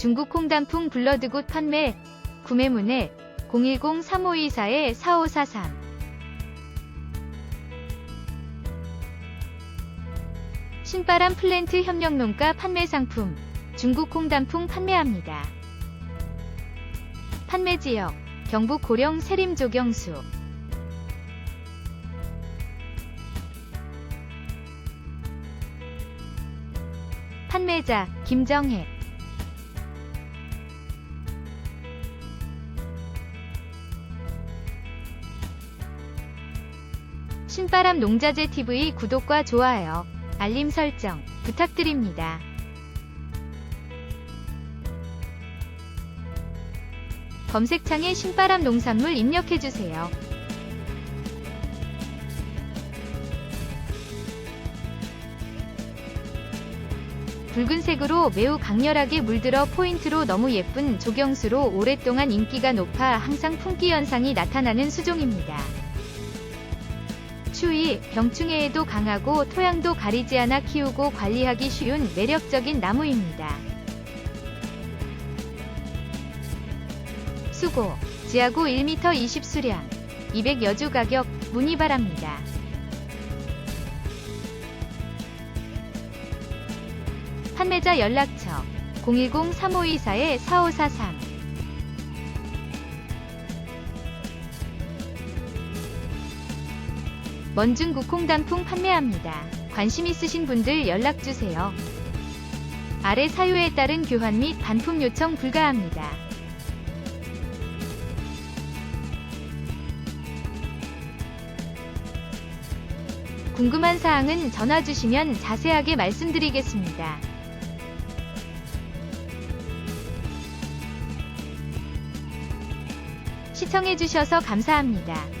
중국 콩단풍 블러드굿 판매 구매문의 010-3524-4543 신바람 플랜트 협력농가 판매 상품 중국 콩단풍 판매합니다. 판매 지역 경북 고령 세림 조경수. 판매자 김정혜 신바람 농자재 TV 구독과 좋아요, 알림 설정 부탁드립니다. 검색창에 신바람 농산물 입력해주세요. 붉은색으로 매우 강렬하게 물들어 포인트로 너무 예쁜 조경수로 오랫동안 인기가 높아 항상 품귀 현상이 나타나는 수종입니다. 추위, 병충해에도 강하고 토양도 가리지 않아 키우고 관리하기 쉬운 매력적인 나무입니다. 수고, 지하구 1m 20 수량, 200 여주 가격, 문의 바랍니다. 판매자 연락처 010-3524-4543 먼중국 콩 단풍 판매합니다. 관심 있으신 분들 연락주세요. 아래 사유에 따른 교환 및 반품 요청 불가합니다. 궁금한 사항은 전화 주시면 자세하게 말씀드리겠습니다. 시청해주셔서 감사합니다.